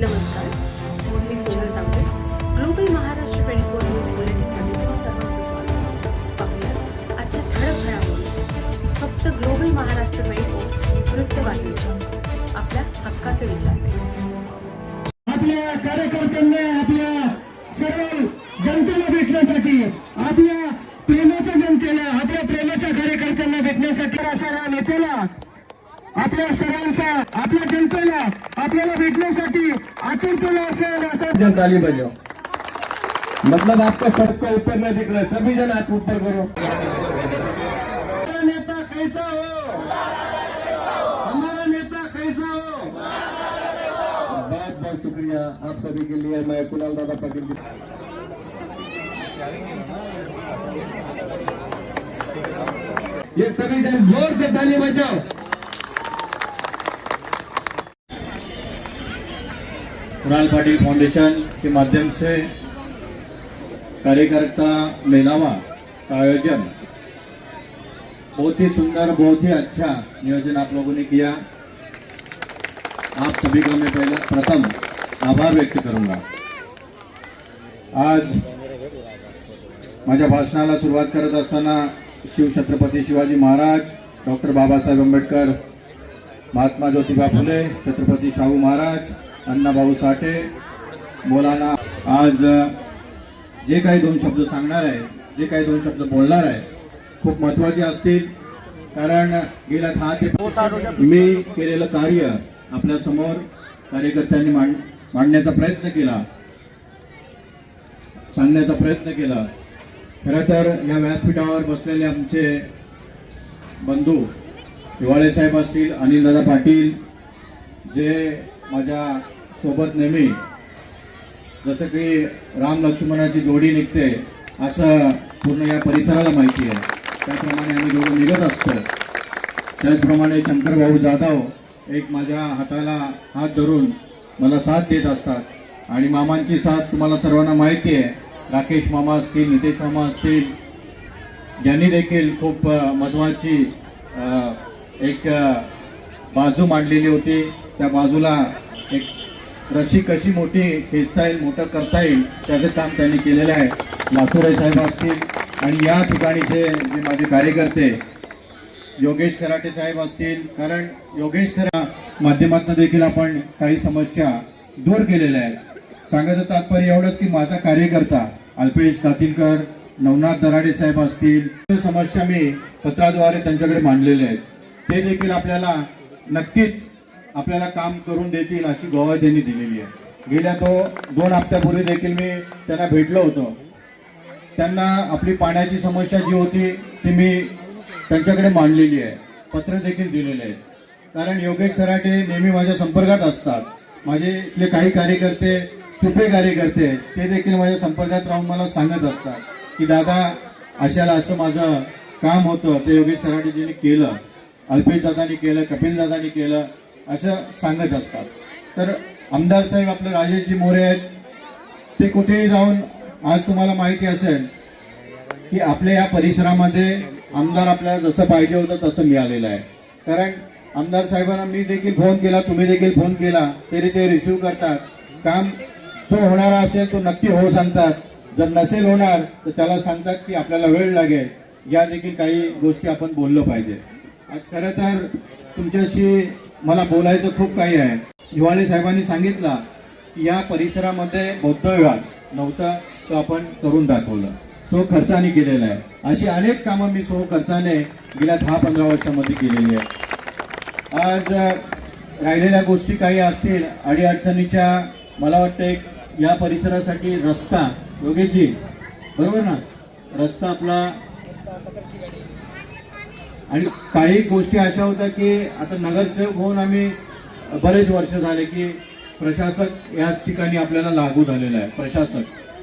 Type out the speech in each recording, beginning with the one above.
नमस्कार मी Sonal Tambe global Maharashtra twenty four news बुलेटिनमध्ये तुम्हा सर्वांचं स्वागत पाहूया आजच्या ठळक घडामोडी. फक्त ग्लोबल महाराष्ट्र ट्वेंटी फोर वृत्तवाहिनीच्या आपल्या हक्काचे विचार आपल्या कार्यकर्त्यांना आपल्या सर्व जनतेला भेटण्यासाठी आपल्या प्रेमाच्या जनतेला आपल्या प्रेमाच्या कार्यकर्त्यांना भेटण्यासाठी अशा नेत्याला आपल्या सर्वांचा आपल्या जनतेला आपल्याला भेटण्यासाठी आतुरतेला असेल असं जन ताली बजाओ मतलब आपका सबका ऊपर नहीं दिख रहा है सभी जन हाथ ऊपर करो. हमारा नेता कैसा हो? हमारा नेता कैसा हो? बहुत बहुत शुक्रिया आप सभी के लिए। मैं कुणाल दादा पाटिल जी। ये सभी जन ज़ोर से ताली बजाओ। कुणाल पाटिल फाउंडेशन के माध्यम से कार्यकर्ता मेलावा का आयोजन। बहुत ही सुंदर, बहुत ही अच्छा नियोजन आप लोगों ने किया। आप सभी का मैं पहले, प्रथम आभार व्यक्त करूँगा। आज माझ्या भाषणाला सुरुवात करत असताना शिवछत्रपती शिवाजी महाराज, डॉक्टर बाबा बाबासाहेब आंबेडकर, महात्मा ज्योतिबा फुले, छत्रपती शाहू महाराज अण्णाभाऊ साठे मौलाना आज जे काही दोन शब्द सांगणार आहे जे काही दोन शब्द बोलणार आहे खूप महत्त्वाचे असतील. कारण गेल्या दहा ते मी केलेलं कार्य आपल्यासमोर कार्यकर्त्यांनी मांड मांडण्याचा प्रयत्न केला. सांगण्याचा प्रयत्न केला. खरं तर या व्यासपीठावर बसलेले आमचे बंधू हिवाळे साहेब असतील अनिलदादा पाटील जे माझ्या सोबत नेहमी. जसं की राम लक्ष्मणाची जोडी निघते असं पूर्ण या परिसराला माहिती आहे. त्याप्रमाणे आम्ही दोघं निघत असतो. त्याचप्रमाणे शंकरभाऊ जाधव एक माझ्या हाताला हात धरून मला साथ देत असतात. आणि मामांची साथ तुम्हाला सर्वांना माहिती आहे. राकेश मामा असतील नितेश मामा असतील यांनी देखील खूप महत्त्वाची महत्वाची एक बाजू मांडलेली होती. त्या बाजूला एक रशी कशी मोठी खेचता येईल मोठं करता येईल त्याचं काम त्यांनी केलेलं आहे. लासुराय साहेब असतील आणि या ठिकाणीचे जे माझे कार्यकर्ते योगेश खराटे साहेब असतील कारण योगेश खरा माध्यमातून देखील आपण काही समस्या दूर केलेल्या आहेत. सांगायचं तात्पर्य एवढंच की माझा कार्यकर्ता अल्पेश कातिलकर नवनाथ दराडे साहेब असतील समस्या मी पत्राद्वारे त्यांच्याकडे मांडलेल्या आहेत. ते देखील आपल्याला नक्कीच आपल्याला काम करून देतील अशी गोवा त्यांनी दिलेली आहे. गेल्या तो दोन हप्त्यापूर्वी देखील मी त्यांना भेटलो होतो. त्यांना आपली पाण्याची समस्या जी होती ती मी त्यांच्याकडे मांडलेली आहे. पत्र देखील दिलेले आहे कारण योगेश खराटे नेहमी माझ्या संपर्कात असतात. माझे इथले काही कार्यकर्ते तुपे कार्यकर्ते ते देखील माझ्या संपर्कात राहून मला सांगत असतात की दादा अशाला असं माझं काम होतं. ते योगेश कराटेजींनी केलं अल्पेश दादानी केलं कपिल दादानी केलं असं सांगत असतात. तर आमदार साहेब आपले राजेशजी मोरे आहेत. ते कुठेही जाऊन आज तुम्हाला माहिती असेल की आपल्या या परिसरामध्ये आमदार आपल्याला जसं पाहिजे होतं तसं मिळालेलं आहे. कारण आमदार साहेबांना मी देखील फोन केला तुम्ही देखील फोन केला तरी ते रिसिव्ह करतात. काम जो होणारा असेल तो नक्की हो सांगतात. जर नसेल होणार तर त्याला सांगतात की आपल्याला वेळ लागेल. या देखील काही गोष्टी आपण बोललो पाहिजे. आज खरं तर तुमच्याशी मला बोलायचं खूप काही आहे. हिवाळे साहेबांनी सांगितलं की या परिसरामध्ये बौद्ध विभाग नव्हता तो आपण करून दाखवलं. सो खर्चाने केलेलं आहे. अशी अनेक कामं मी सो खर्चाने गेल्या दहा पंधरा वर्षामध्ये केलेली आहे. आज राहिलेल्या गोष्टी काही असतील अडीअडचणीच्या मला वाटतं एक या परिसरासाठी रस्ता योगेशजी बरोबर ना? रस्ता आपला आणि काही गोष्टी अशा होत्या की आता नगरसेवक होऊन आम्ही बरेच वर्ष झाले की प्रशासक याच ठिकाणी आपल्याला लागू झालेला आहे. प्रशासक.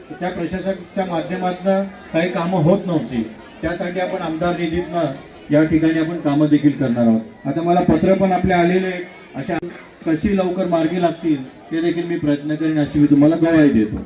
तर त्या प्रशासकच्या माध्यमातून काही कामं होत नव्हती. त्यासाठी आपण आमदार निधीतनं या ठिकाणी आपण कामं देखील करणार आहोत. आता मला पत्र पण आपले आलेले अशा कशी लवकर मार्गी लागतील ते देखील मी प्रयत्न करेन अशी मी तुम्हाला गवाही देतो.